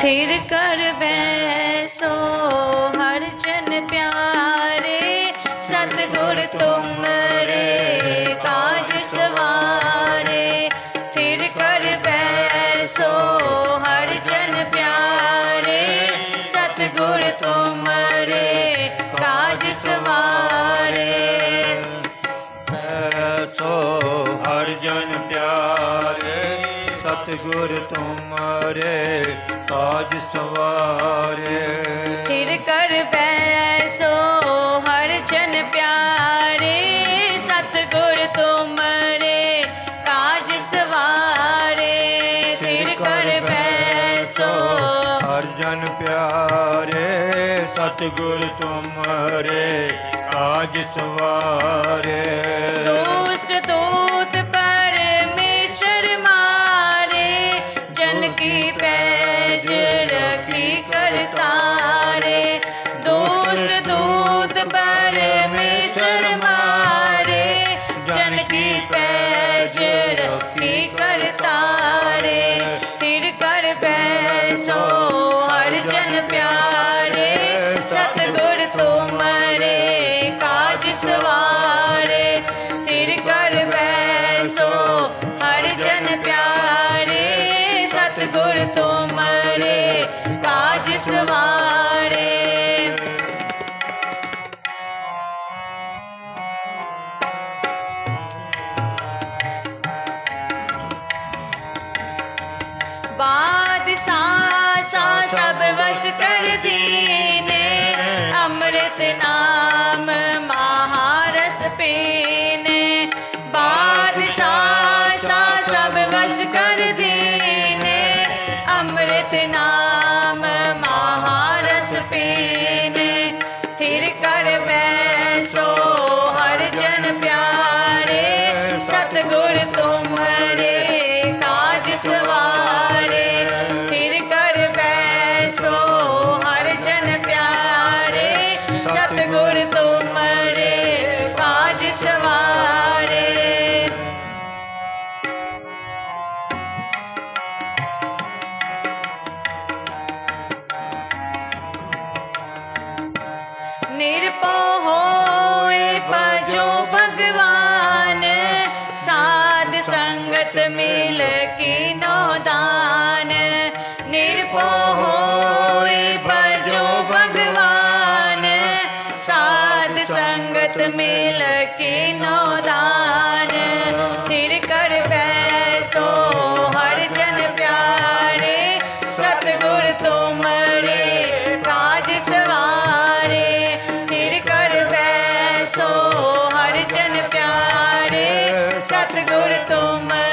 ਥਿਰ ਕਰ ਬੈਸੋ ਸਤਿਗੁਰ ਤੁਮਰੇ ਕਾਜ ਸਵਾਰੇ। ਥਿਰ ਕਰ ਬੈਸੋ ਹਰ ਜਨ ਪਿਆਰੇ ਸਤਿਗੁਰ ਤੁਮਰੇ ਕਾਜ ਸਵਾਰੇ। ਥਿਰ ਕਰ ਬੈਸੋ ਹਰ ਜਨ ਪਿਆਰੇ ਸਤਿਗੁਰ ਤੁਮਰੇ ਕਾਜ ਸਵਾਰੇ। ਦੁਸ਼ਟ ਦੂਤ ਪੈਸੋ ਕਰ ਹਰ ਜਨ ਪਿਆਰੇ, ਸਤਿਗੁਰ ਤੁਮਰੇ ਕਾਜ ਸਵਾਰੇ। ਫਿਰ ਕਰ ਬੈਸੋ ਹਰ ਜਨ ਪਿਆਰੇ, ਸਤਿਗੁਰ ਤੁਮਰੇ ਕਾਜ ਸਵਾਰੇ। ਬਾਦਸ਼ਾਹ happy. ਸੰਗਤ ਮਿਲ ਕੀਨੋ ਦਾਨ। ਥਿਰ ਕਰ ਬੈਸੋ, ਹਰ ਜਨ ਪਿਆਰੇ। ਸਤਿਗੁਰ ਤੁਮਰੇ ਕਾਜ ਸਵਾਰੇ। ਥਿਰ ਕਰ ਬੈਸੋ, ਹਰ ਜਨ ਪਿਆਰੇ। ਸਤਿਗੁਰ ਤੁਮਰੇ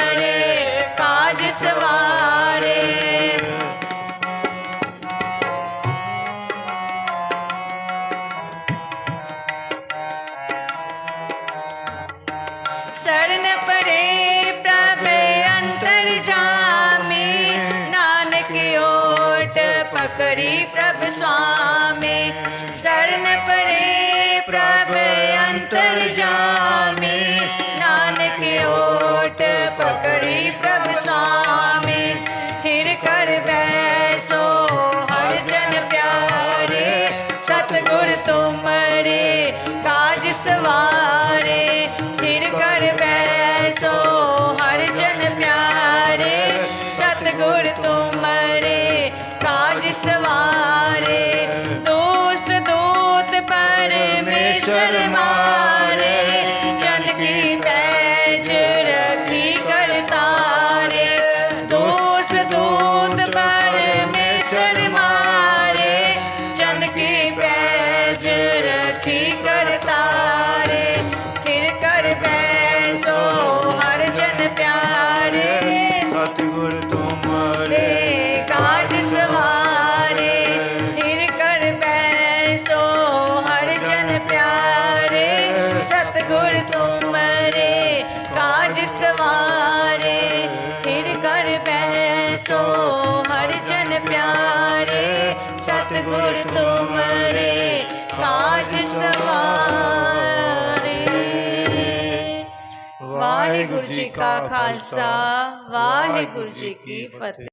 ਪ੍ਰਭ ਅੰਤਰ ਜਾਮੇ। ਨਾਨਕ ਪਕੜੀ ਪ੍ਰਭ ਸਾਮੇ। परमेश्वर ਸਵਾਰੇ ਸੋ ਹਰ ਜਨ ਪਿਆਰੇ, ਸਤਗੁਰ ਤੁਮਰੇ, ਕਾਜ ਸਵਾਰੇ। ਵਾਹਿਗੁਰੂ ਜੀ ਕਾ ਖਾਲਸਾ, ਵਾਹਿਗੁਰੂ ਜੀ ਕੀ ਫਤਿਹ।